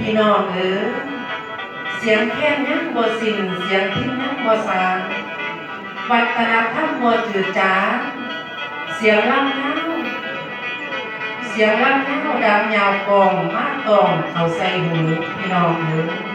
พี่น้องเอ๋ยเสียงแค้นยังบ่สินเสียงพิ้นยังบ่สางวัฒนธรรมบ่จืดจางเสียงลำเท้าเสียงลำเท้าดาวยาวกองมาตองเขาใส่หูพี่น้องเอ๋ย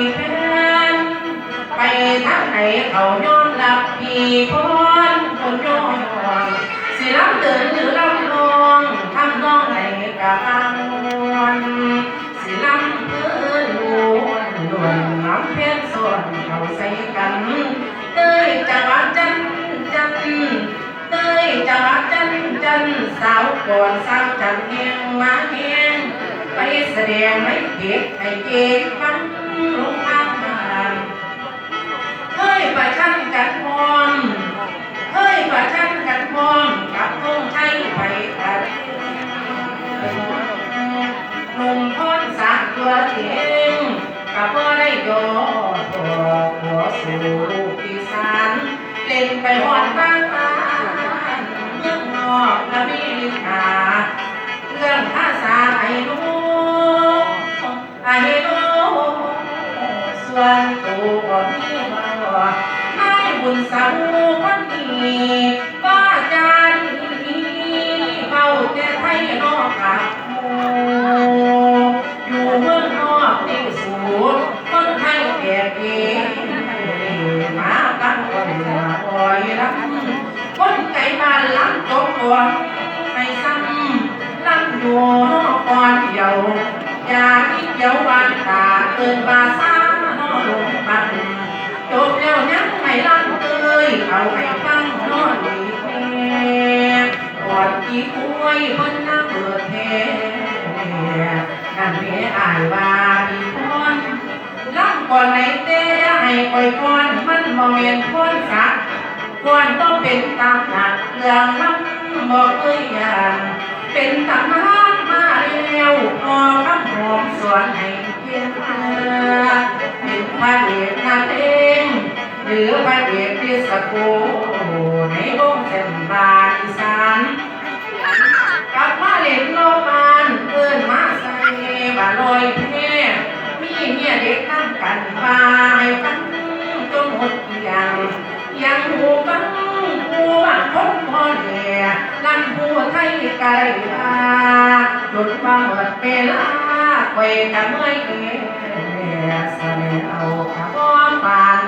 าพี่แฟนไปทางไหนเขาย้อมรับพี่พรคนยอมสิลำเดินหรือลำลงทำน้องไหนกะอังวนสิลำเพื่อนลวนล้วนน้ำเพียนส่วนเขาใส่กันเต้ยจังหวะจันจันเต้ยจังหวะจันจันสาวก่อนสาวจันเฮียงมาเฮียงไปแสดงไม่เก็บให้เก็บฟัง ลงทางบ้านเฮ้ยประชันกันพรเฮ้ยประชันกันพรกับธงชัยไปกันหนุ่มพ้นสามตัวเองกับว่าได้ยอตัวหัวสู่ลูกอีสานเล่นไปหอดบ้าน สาวคนนี้ก็จานเบาแต่ไทยนอกกับหมูอยู่เมืองนอกนี่สูดคนไทยแก่เองมากันคนมาคอยรับคนไก่บ้านลังจบก่อนให้ซ้ำลังอยู่นอกก่อนเดียวอย่าที่เดียววานตาเกินบาซ่ ก่อนที่คุยเพิ่นน่าเปิดแท้นั่นแม่อายว่าพี่พรลังก่อนไหนเต้ให้ปล่อยก่อนมันบ่แม่นพรสักก่อนต้องเป็นตามหนักเรื่องมันบ่เคยย่างเป็นตำนานมาแล้วพอคำหอมสอนให้เพียงเธอเป็นพระเอกนางเอง หรือพระเอกพิสโกในวงเส้นบาอี ไทยไกลลาจนว่าหมดเวลาไว้กันเมื่อยเกแสดงเอาขาบอมปาน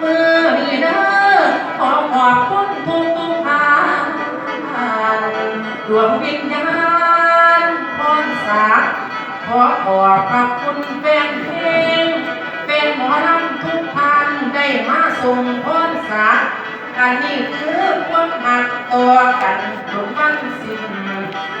มือนี่เด้อขอขอบคุณทุกทุกทานดวงวิญญาณพรสักดิ์ขอขอบพระคุณแฟนเพลงเป็นหมอลำทุกท่านได้มาส่ง อันนี้คือพวกมักตัวกันจนวันสิ้นยัง